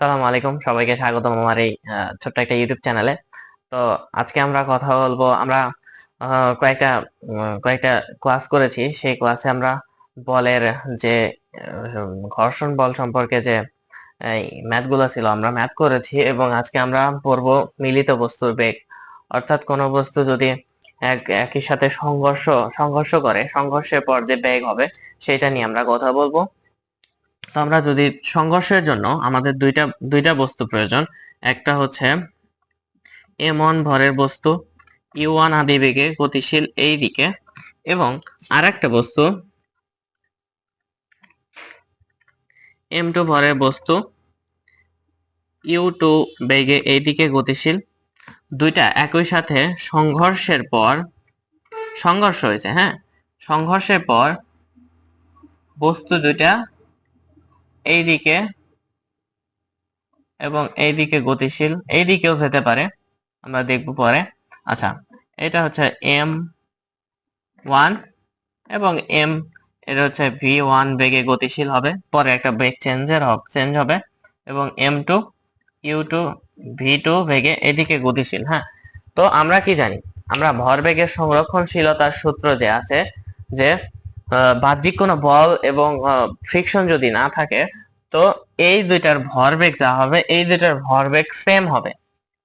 সালাম আলাইকুম। সবাইকে স্বাগতম আমার এই ছোট্ট একটা ইউটিউব চ্যানেলে তো আজকে আমরা কথা বলব, আমরা কয়েকটা কয়েকটা ক্লাস করেছি। সেই ক্লাসে আমরা বলের যে ঘর্ষণ বল সম্পর্কে যে ম্যাথগুলো ছিল, আমরা ম্যাথ করেছি এবং আজকে আমরা পড়ব মিলিত বস্তুর বেগ। অর্থাৎ কোনো বস্তু যদি এক, একই সাথে সংঘর্ষ সংঘর্ষ করে, সংঘর্ষের পর যে বেগ হবে, সেটা নিয়ে আমরা কথা বলব। তো আমরা যদি সংঘর্ষের জন্য আমাদের দুইটা দুইটা বস্তু প্রয়োজন। একটা হচ্ছে এম ওয়ান ভরের বস্তু ইউ ওয়ান আদি বেগে গতিশীল এই দিকে। এবং আর একটা বস্তু, এম টু ভরের বস্তু, ইউ টু বেগে এই দিকে গতিশীল। দুইটা একই সাথে সংঘর্ষের পর সংঘর্ষ হয়েছে হ্যাঁ? সংঘর্ষের পর বস্তু দুইটা এই দিকে এবং এই দিকে গতিশীল এই দিকেও যেতে পারে, আমরা দেখব পরে। আচ্ছা এটা হচ্ছে এম ওয়ান এবং এম এটা হচ্ছে ভি ওয়ান বেগে গতিশীল হবে, পরে একটা বেগ চেঞ্জের হবে, চেঞ্জ হবে এবং M two U two V two বেগে এদিকে গতিশীল হ্যাঁ? তো আমরা কি জানি? আমরা ভরবেগের সংরক্ষণশীলতার সূত্র যে আছে, যে বাহ্যিক কোনো বল এবং ফ্রিকশন যদি না থাকে, তো এই দুইটার ভরবেগ যা হবে, এই দুইটার ভরবেগ সেম হবে।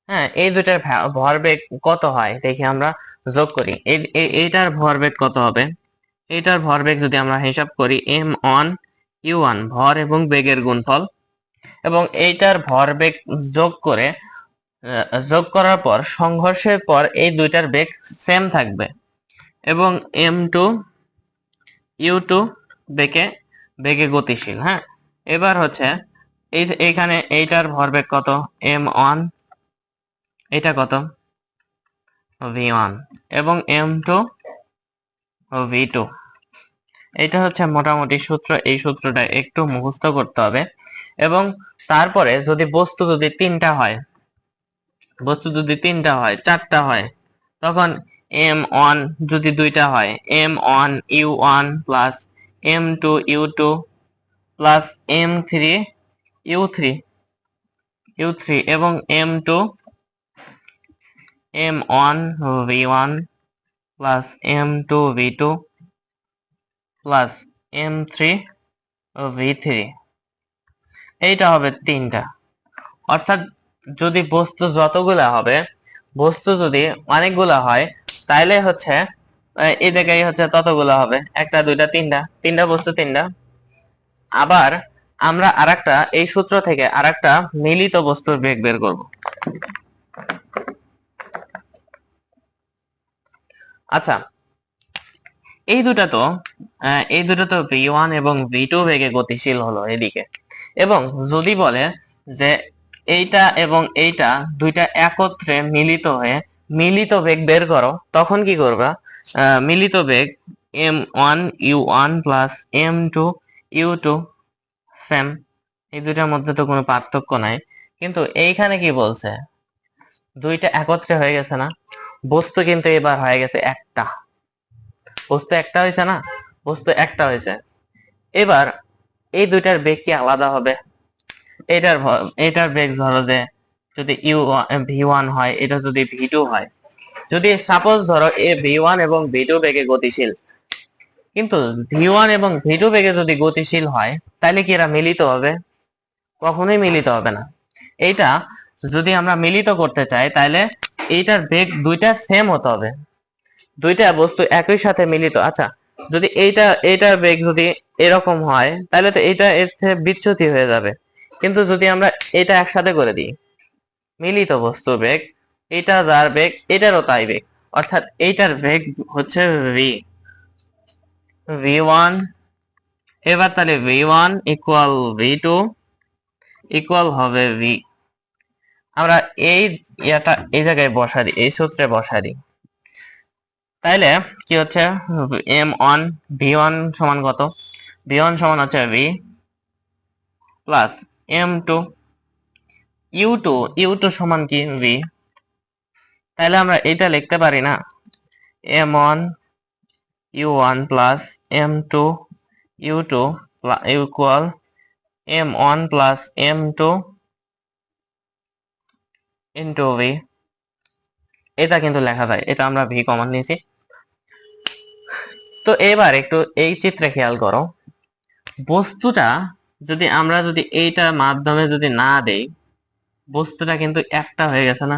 হ্যাঁ এই দুইটার ভরবেগ কত হয়, দেখি আমরা যোগ করি। এই- এই- এইটার ভরবেগ কত হবে? এইটার ভরবেগ যদি আমরা হিসাব করি এম ওয়ান ইউ ওয়ান ভর এবং বেগের গুণফল। এবং এইটার ভরবেগ যোগ করে যোগ করার পর, সংঘর্ষের পর এই দুইটার বেগ সেম থাকবে। এবং এম টু ইউ টু বেগে বেগে গতিশীল হ্যাঁ? এবার হচ্ছে, এই এইখানে এইটার ভরবেগ কত? এম ওয়ান এটা কত? ভি ওয়ান এবং এম টু ভি টু এটা হচ্ছে মোটামুটি সূত্র, এই সূত্রটা একটু মুখস্থ করতে হবে। এবং তারপরে যদি বস্তু যদি তিনটা হয়, বস্তু যদি তিনটা হয়, চারটা হয়, তখন এম ওয়ান যদি দুইটা হয় M one U one plus M two U two plus M three U three U three এবং M two M one V one plus M two V two plus M three V three এইটা হবে তিনটা। অর্থাৎ যদি বস্তু যতগুলা হবে বস্তু যদি অনেকগুলা হয়, তাইলে হচ্ছে এই জায়গায় হচ্ছে ততগুলা হবে। একটা, দুইটা, তিনটা। তিনটা বস্তু, তিনটা। আবার আমরা আরেকটা, এই সূত্র থেকে আরেকটা মিলিত বস্তুর বেগ বের করব। আচ্ছা এই দুটা তো এই দুটো তো ভি ওয়ান এবং ভি টু বেগে গতিশীল হলো এদিকে। এবং যদি বলে যে এইটা এবং এইটা দুইটা একত্রে মিলিত হয়ে, মিলিত বেগ বের করো, তখন কি করবা? মিলিত বেগ M one U one plus M two U two same এই দুইটার মধ্যে তো কোনো পার্থক্য নাই। কিন্তু এইখানে কি বলছে? দুইটা একত্রে হয়ে গেছে না? বস্তু কিন্তু এবার হয়ে গেছে একটা। বস্তু একটা হয়েছে না? বস্তু একটা হয়েছে। এবার এই দুইটার বেগ কি আলাদা হবে? এটার এটার বেগ ধরো যে যদি ইউ ভি ওয়ান হয়, এটা যদি ভি টু হয়। যদি সাপোজ ধরো এ ভি ওয়ান এবং ভি টু বেগে গতিশীল, কিন্তু ভি ওয়ান এবং ভি টু বেগে যদি গতিশীল হয় তাহলে কি এরা মিলিত হবে? কখনোই মিলিত হবে না। এইটা যদি আমরা মিলিত করতে চাই তাহলে এইটার বেগ দুইটা সেম হতে হবে। দুইটা বস্তু একই সাথে মিলিত। আচ্ছা যদি এইটা, এইটার বেগ যদি এরকম হয় তাহলে তো এইটা এর থেকে বিচ্যুতি হয়ে যাবে। কিন্তু যদি আমরা এটা একসাথে করে দিই, মিলিত বস্তু বেগ, এটা যার বেগ, এটারও তাই বেগ। অর্থাৎ এইটার বেগ হচ্ছে ভি ভি ওয়ান এবার তাহলে V one equal V two equal হবে ভি আমরা এই ইয়াটা এই জায়গায় বসা দিই, এই সূত্রে বসা দিই। তাইলে কি হচ্ছে? এম ওয়ান ভি ওয়ান সমান কত? ভি ওয়ান সমান হচ্ছে V plus M two U two U two সমান কি? ভি তাহলে আমরা এটা লিখতে পারি না। M one U one plus M two U two equal M one plus M two into V এটা কিন্তু লেখা যায়। এটা আমরা ভি কমন নিয়েছি। তো এবার একটু এই চিত্রে খেয়াল করো। বস্তুটা যদি আমরা যদি এইটার মাধ্যমে যদি না দেই, বস্তুটা কিন্তু একটা হয়ে গেছে না।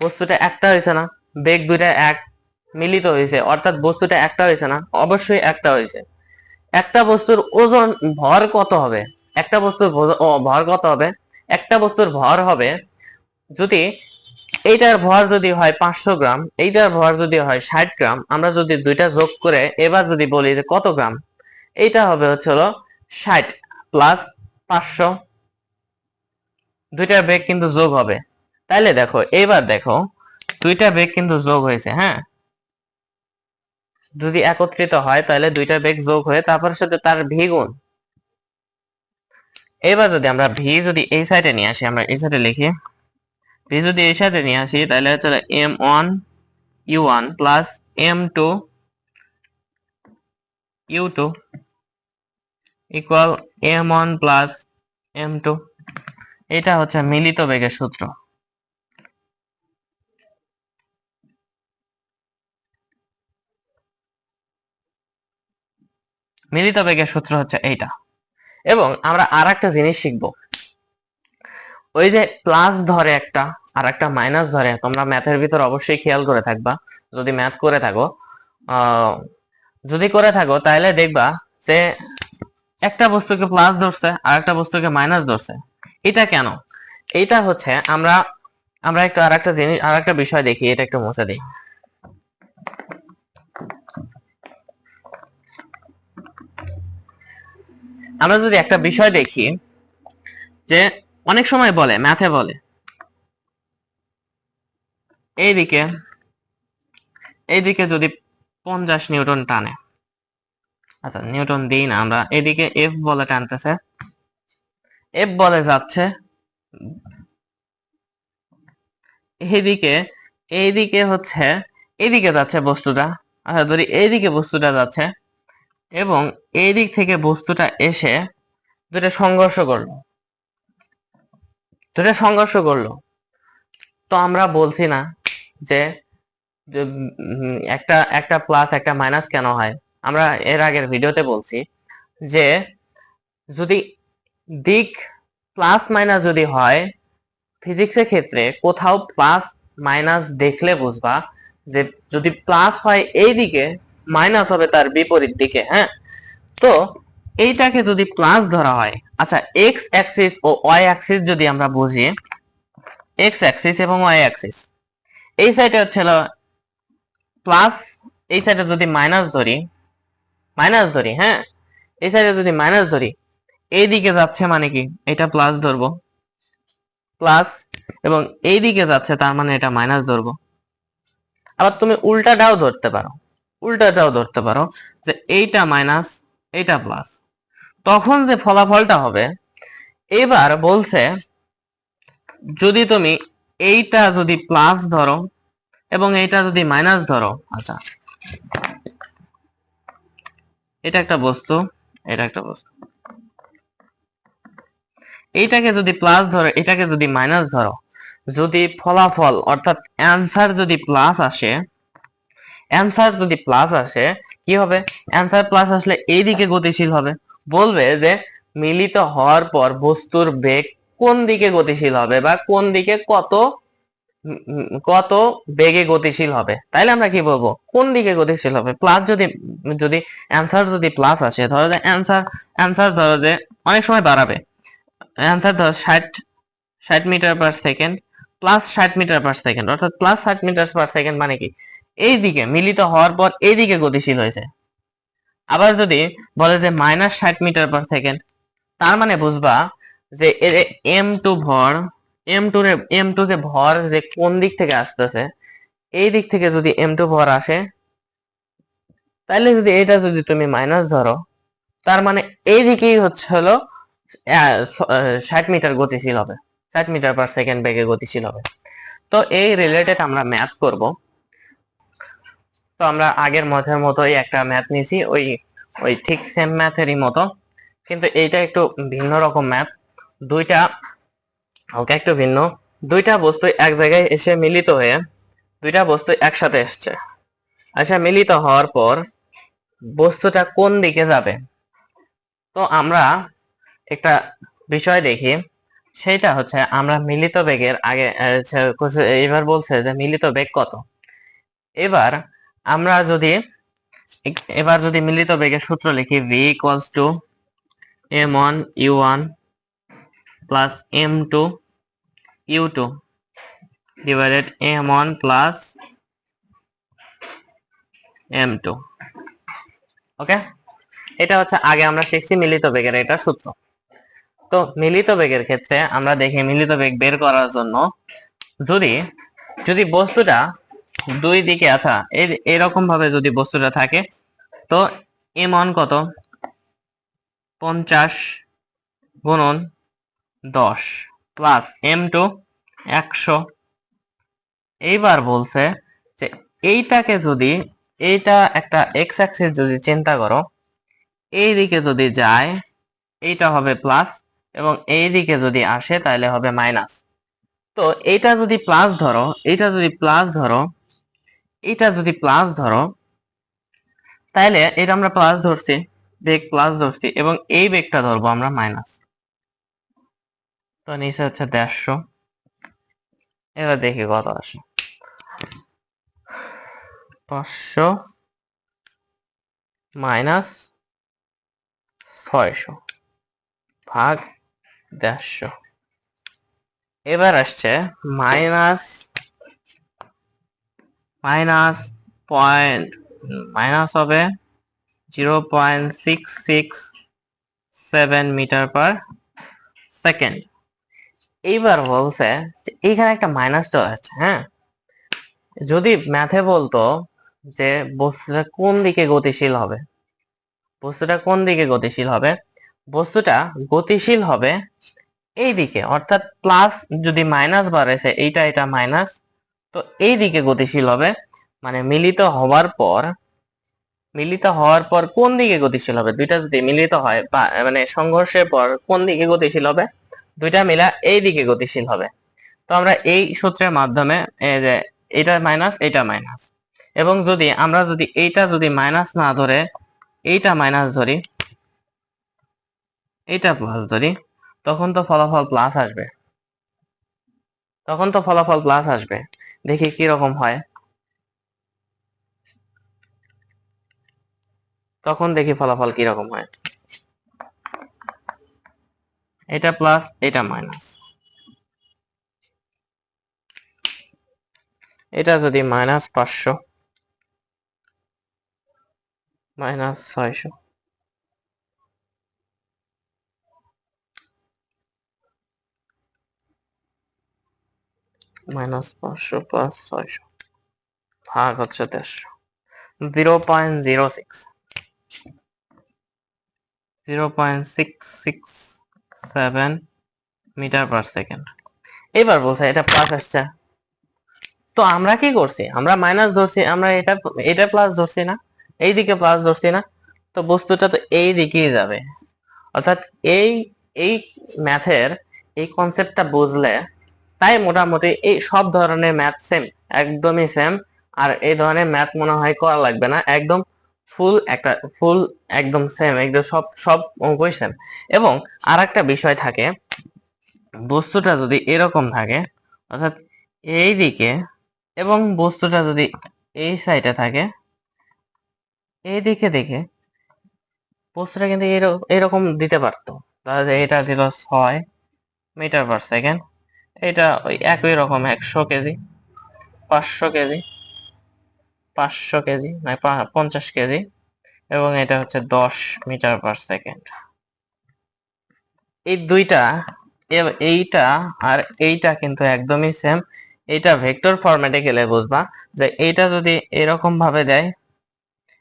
বস্তুটা একটা হয়েছে না, বেগ দুইটা এক, মিলিত হয়েছে, অর্থাৎ বস্তুটা একটা হয়েছে না, অবশ্যই একটা হয়েছে। একটা বস্তুর ওজন ভর কত হবে? একটা বস্তুর ভর কত হবে? একটা বস্তুর ভর হবে, যদি এইটার ভর যদি হয় পাঁচশো গ্রাম, এইটার ভর যদি হয় ষাট গ্রাম, আমরা যদি দুইটা যোগ করে এবার যদি বলি যে কত গ্রাম, এইটা হবে হচ্ছে হলো ষাট প্লাস পাঁচশো। দুইটা বেগ কিন্তু যোগ হবে। তাইলে দেখো এবার দেখো, দুইটা বেগ কিন্তু যোগ হয়েছে হ্যাঁ? যদি একত্রিত হয় তাহলে দুইটা বেগ যোগ হয়ে তারপর সাথে তার ভি গুণ। এবার যদি আমরা ভি যদি এই সাইডে নিয়ে আসি, আমরা এই সাইডে লিখি। ভি যদি এই সাইডে নিয়ে আসি তাহলে হচ্ছে M one U one plus M two U two equal M one plus M two এটা হচ্ছে মিলিত বেগের সূত্র। মিলিত বেগের সূত্র হচ্ছে এইটা। এবং আমরা আর একটা জিনিস শিখব। ওই যে প্লাস ধরে একটা আর একটা মাইনাস ধরে, তোমরা ম্যাথের ভিতর অবশ্যই খেয়াল করে থাকবা। যদি ম্যাথ করে থাকো যদি করে থাকো, তাহলে দেখবা যে একটা বস্তুকে প্লাস ধরছে আর একটা বস্তুকে মাইনাস ধরছে। এটা কেন? এটা হচ্ছে আমরা আমরা একটু আর একটা জিনিস আর একটা বিষয় দেখি, এটা একটু মুছে দিই। আমরা যদি একটা বিষয় দেখি, যে অনেক সময় বলে ম্যাথে বলে, এইদিকে এইদিকে যদি পঞ্চাশ নিউটন টানে আচ্ছা নিউটন দিই না আমরা। এদিকে এফ বলে টানতেছে। এফ বলে যাচ্ছে। এইদিকে এইদিকে হচ্ছে এইদিকে যাচ্ছে বস্তুটা। আচ্ছা ধরি এইদিকে বস্তুটা যাচ্ছে এবং এই দিক থেকে বস্তুটা এসে দুটো সংঘর্ষ করল। দুটো সংঘর্ষ করল। তো আমরা বলছি না যে, একটা একটা প্লাস একটা মাইনাস কেন হয়? আমরা এর আগের ভিডিওতে বলছি যে যদি দিক প্লাস মাইনাস যদি হয়, ফিজিক্সের ক্ষেত্রে কোথাও প্লাস মাইনাস দেখলে বুঝবা যে যদি প্লাস হয় এই দিকে, মাইনাস হবে তার বিপরীত দিকে হ্যাঁ? তো এইটাকে যদি প্লাস ধরা হয় আচ্ছা এক্স অ্যাক্সিস ও ওয়াই অ্যাক্সিস যদি আমরা বুঝি এক্স অ্যাক্সিস এবং ওয়াই অ্যাক্সিস এই সাইডে হচ্ছে প্লাস, এই সাইডে যদি মাইনাস ধরি মাইনাস ধরি হ্যাঁ? এই সাইডে যদি মাইনাস ধরি এই দিকে যাচ্ছে মানে কি? এটা প্লাস ধরবো। প্লাস এবং এই দিকে যাচ্ছে, তার মানে এটা মাইনাস ধরবো। আবার তুমি উল্টাটাও ধরতে পারো। উল্টাটাও ধরতে পারো যে এইটা মাইনাস এইটা প্লাস তখন যে ফলাফলটা হবে, এবার বলছে, যদি তুমি এইটা যদি প্লাস ধরো এবং এইটা যদি মাইনাস ধরো আচ্ছা এটা একটা বস্তু, এটা একটা বস্তু। এইটাকে যদি প্লাস ধরো, এটাকে যদি মাইনাস ধরো, যদি ফলাফল অর্থাৎ অ্যান্সার যদি প্লাস আসে অ্যান্সার যদি প্লাস আসে, কি হবে? অ্যান্সার প্লাস আসলে এই দিকে গতিশীল হবে। বলবে যে মিলিত হওয়ার পর বস্তুর বেগ কোন দিকে গতিশীল হবে বা কোন দিকে কত কত বেগে গতিশীল হবে? তাইলে আমরা কি বলব? কোন দিকে গতিশীল হবে? প্লাস যদি যদি অ্যান্সার যদি প্লাস আসে, ধরো যে অ্যান্সার অ্যান্সার ধরো যে অনেক সময় বাড়াবে। অ্যান্সার ধরো ষাট ষাট মিটার পার সেকেন্ড প্লাস ষাট মিটার পার সেকেন্ড অর্থাৎ প্লাস ষাট মিটার পার সেকেন্ড মানে কি? এই দিকে মিলিত হওয়ার পর এই দিকে গতিশীল হয়েছে। আবার যদি বলে যে মাইনাস ষাট মিটার পার সেকেন্ড তার মানে বুঝবা যে এর এম টু ভর এম টু এম টু যে ভর যে কোন দিক থেকে আসতেছে, এই দিক থেকে যদি এম টু ভর আসে তাহলে যদি এটা যদি তুমি মাইনাস ধরো, তার মানে এই দিকেই হচ্ছে হলো ষাট মিটার গতিশীল হবে, ষাট মিটার পার সেকেন্ড বেগে গতিশীল হবে। তো এই রিলেটেড আমরা ম্যাথ করব। তো আমরা আগের মধ্যের মতোই একটা ম্যাথ নিয়েছি ওই ওই ঠিক সেম ম্যাথেরই মতো, কিন্তু এইটা একটু ভিন্ন রকম ম্যাথ দুইটা হালকা একটু ভিন্ন। দুইটা বস্তু এক জায়গায় এসে মিলিত হয়ে দুইটা বস্তু একসাথে এসছে। আচ্ছা মিলিত হওয়ার পর বস্তুটা কোন দিকে যাবে? তো আমরা একটা বিষয় দেখি। সেটা হচ্ছে আমরা মিলিত বেগের আগে কোশ- এবার বলছে যে মিলিত বেগ কত? এবার আমরা যদি এবার যদি মিলিত বেগের সূত্র লিখি v equals to M one U one plus M two U two divided M one plus M two okay এটা হচ্ছে আগে আমরা শিখছি মিলিত বেগের এটা সূত্র। তো মিলিত বেগের ক্ষেত্রে আমরা দেখি মিলিত বেগ বের করার জন্য যদি যদি বস্তুটা দুই দিকে আচ্ছা এরকম ভাবে যদি বস্তুটা থাকে, তো এম ওয়ান কত? পঞ্চাশ গুণন দশ প্লাস এম টু একশো। এইবার বলছে যে এইটাকে যদি, এইটা একটা এক্স অ্যাক্সিস যদি চিন্তা করো এই দিকে যদি যায়, এইটা হবে প্লাস এবং এই দিকে যদি আসে তাহলে হবে মাইনাস তো এইটা যদি প্লাস ধরো, এইটা যদি প্লাস ধরো এটা যদি প্লাস ধরো, তাহলে এটা আমরা প্লাস ধরছি, বেগ প্লাস ধরছি এবং এই বেগটা ধরবো আমরা মাইনাস তো নিচে হচ্ছে দেড়শো। এবার দেখি কত আসে। পাঁচশো মাইনাস ছয়শো ভাগ দেড়শো। এবার আসছে মাইনাস মাইনাস পয়েন্ট, মাইনাস হবে zero point six six seven metre per second. এইবার বলছে এইখানে একটা মাইনাস চলে আসছে হ্যাঁ? যদি ম্যাথে বলতো যে বস্তুটা কোন দিকে গতিশীল হবে, বস্তুটা কোন দিকে গতিশীল হবে, বস্তুটা গতিশীল হবে এই দিকে, অর্থাৎ প্লাস যদি মাইনাস বাড়েছে এইটা এটা মাইনাস তো এই দিকে গতিশীল হবে মানে মিলিত হওয়ার পর, মিলিত হওয়ার পর কোন দিকে গতিশীল হবে? দুইটা যদি মিলিত হয়, বা মানে সংঘর্ষের পর কোন দিকে গতিশীল হবে? দুইটা মিলা এই দিকে গতিশীল হবে। তো আমরা এই সূত্রের মাধ্যমে যে এটা মাইনাস এটা মাইনাস এবং যদি, আমরা যদি এইটা যদি মাইনাস না ধরে, এইটা মাইনাস ধরি, এইটা প্লাস ধরি, তখন তো ফলাফল প্লাস আসবে। তখন তো ফলাফল প্লাস আসবে। দেখি কি রকম হয়। তখন দেখি ফলাফল কি রকম হয়। এটা প্লাস এটা মাইনাস এটা যদি মাইনাস পাঁচশো মাইনাস ছয়শো। মাইনাস পাঁচশো প্লাস ছয়শো, ভাগ হচ্ছে দেড়শো। Zero point zero six zero point six six seven metre per second এবার বলছে, এটা প্লাস আসছে। তো আমরা কি করছি? আমরা মাইনাস ধরছি, আমরা এটা এটা প্লাস ধরছি না এই দিকে প্লাস ধরছি না, তো বস্তুটা তো এই দিকেই যাবে। অর্থাৎ এই এই ম্যাথের এই কনসেপ্টটা বুঝলে, তাই মোটামুটি এই সব ধরনের ম্যাথ সেম একদমই সেম আর এই ধরনের ম্যাথ মনে হয় করা লাগবে না, একদম ফুল একটা ফুল একদম সেম একদম সব সব অঙ্কই সেম এবং আর একটা বিষয় থাকে, বস্তুটা যদি এরকম থাকে, অর্থাৎ এই দিকে এবং বস্তুটা যদি এই সাইডে থাকে, এই দিকে দেখে বস্তুটা কিন্তু এরকম দিতে পারতো। তাহলে এটা দিল ছয় মিটার পার সেকেন্ড এটা ওই একই রকম একশো কেজি, পাঁচশো কেজি। পাঁচশো কেজি মানে পঞ্চাশ কেজি, এবং এটা হচ্ছে দশ মিটার পার সেকেন্ড। এই দুইটা এইটা আর এইটা কিন্তু একদমই সেম এটা ভেক্টর ফরম্যাটে গেলে বুঝবা যে এইটা যদি এরকম ভাবে দেয়,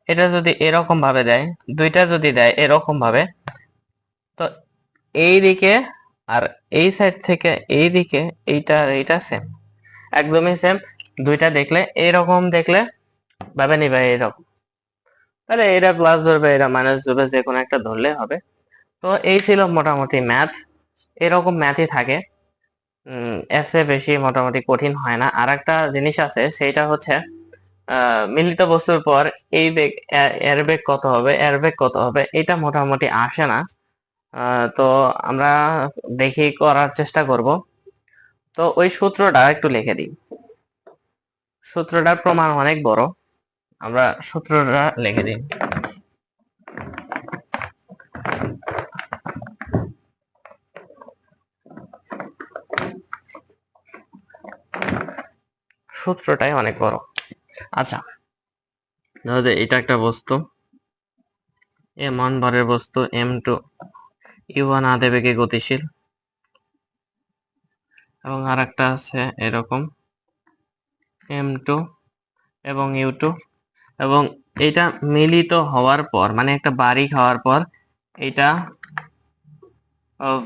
এটা যদি এরকম ভাবে দেয়, দুইটা যদি দেয় এরকম ভাবে, তো এই দিকে আর এই সাইড থেকে এই দিকে এইটা এইটা সেম একদমই সেম দুইটা দেখলে এরকম দেখলে ভাবে নিবে এরকম। তাহলে এটা প্লাস ধরবে, এটা মাইনাস ধরবে, যে কোনো একটা ধরলে হবে। তো এই ছিল মোটামুটি ম্যাথ এরকম ম্যাথই থাকে। এর চেয়ে বেশি মোটামুটি কঠিন হয় না। আর একটা জিনিস আছে সেটা হচ্ছে মিলিত বস্তুর পর এই বেগ এর বেগ কত হবে এর বেগ কত হবে, এটা মোটামুটি আসে না। তো আমরা দেখি, করার চেষ্টা করব। তো ওই সূত্রটা একটু লিখে দিই। সূত্রটার প্রমাণ অনেক বড়। আমরা সূত্রটা লিখে দিই। সূত্রটাই অনেক বড়। আচ্ছা ধরো যে এটা একটা বস্তু এম ওয়ান ভরের বস্তু, এম টু, ইউ ওয়ান আধে বেগে গতিশীল? এবং আর একটা আছে এরকম, এম টু এবং ইউ টু। এবং এটা মিলিত হওয়ার পর মানে একটা বাড়ি খাওয়ার পর, এটা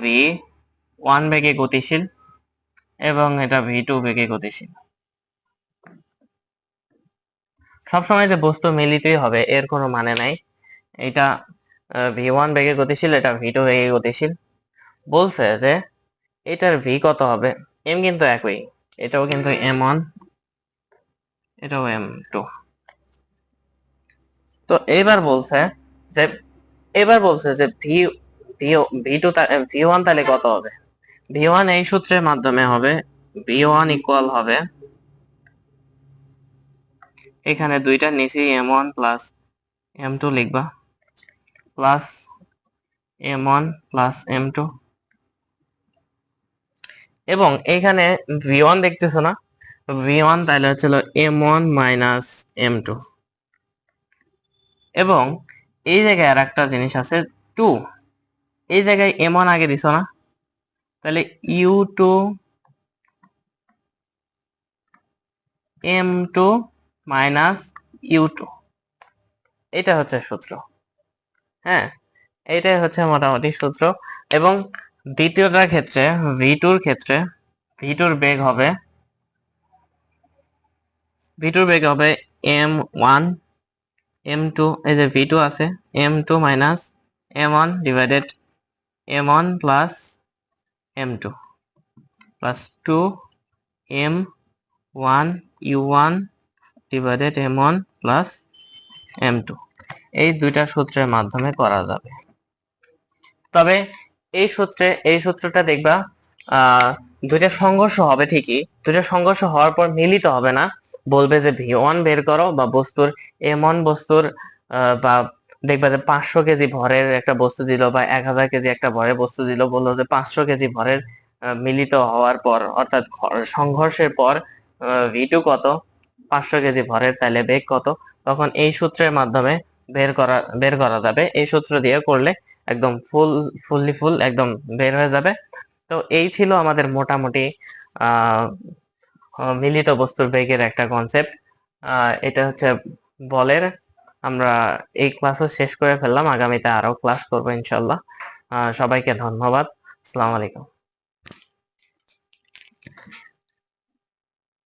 ভি ওয়ান বেগে গতিশীল এবং এটা ভি টু বেগে গতিশীল। সবসময় যে বস্তু মিলিতই হবে, এর কোনো মানে নাই। এটা ভি ওয়ান বেগে গতিশীল, এটা ভি টু বেগে গতিশীল। বলছে যে, এটার ভি কত হবে? এম কিন্তু একই। এটাও কিন্তু এম ওয়ান এটাও এম টু তো এবার বলছে যে, এবার বলছে যে V V two V one তাহলে কত হবে? ভি ওয়ান এই সূত্রের মাধ্যমে হবে, ভি ওয়ান ইকুয়াল হবে এখানে দুইটা নিচে M one plus M two লিখবা plus M one plus M two এবং এখানে ভি ওয়ান দেখতেছো না? ভি ওয়ান তাহলে হচ্ছিল M one minus M two এবং এই জায়গায় আর একটা জিনিস আছে টু। এই জায়গায় এম ওয়ান আগে দিছো না? তাহলে U two M two minus U two এটা হচ্ছে সূত্র। হ্যাঁ এটাই হচ্ছে মোটামুটি সূত্র। এবং দ্বিতীয়টার ক্ষেত্রে ভি টুর ক্ষেত্রে ভি টুর বেগ হবে ভি টুর বেগ হবে এম ওয়ান এম টু এই যে ভি টু আছে M two minus M one divided M one plus M two plus two M one U one divided M one plus M two এই দুইটা সূত্রের মাধ্যমে করা যাবে। তবে এই সূত্রে, এই সূত্রটা দেখবা দুইটা সংঘর্ষ হবে ঠিকই। দুইটা সংঘর্ষ হওয়ার পর মিলিত হবে না। বলবে যে ভি ওয়ান বের করো বা বস্তুর এম ওয়ান বস্তুর বা দেখবা যে পাঁচশো কেজি ভরের একটা বস্তু দিল বা এক হাজার কেজি একটা ভরের বস্তু দিল, বলল যে পাঁচশো কেজি ভরের মিলিত হওয়ার পর, অর্থাৎ সংঘর্ষের পর ভি টু কত? পাঁচশো কেজি ভরের তাহলে বেগ কত? তখন এই সূত্রের মাধ্যমে বের করা বের করা যাবে। এই সূত্র দিয়ে করলে একদম ফুল, ফুললি ফুল একদম বের হয়ে যাবে। তো এই ছিল আমাদের মোটামুটি মিলিত বস্তুর বেগের একটা কনসেপ্ট এটা হচ্ছে বলের। আমরা এই ক্লাসও শেষ করে ফেললাম। আগামীতে আরও ক্লাস করব ইনশাল্লাহ। সবাইকে ধন্যবাদ। আসসালামু আলাইকুম।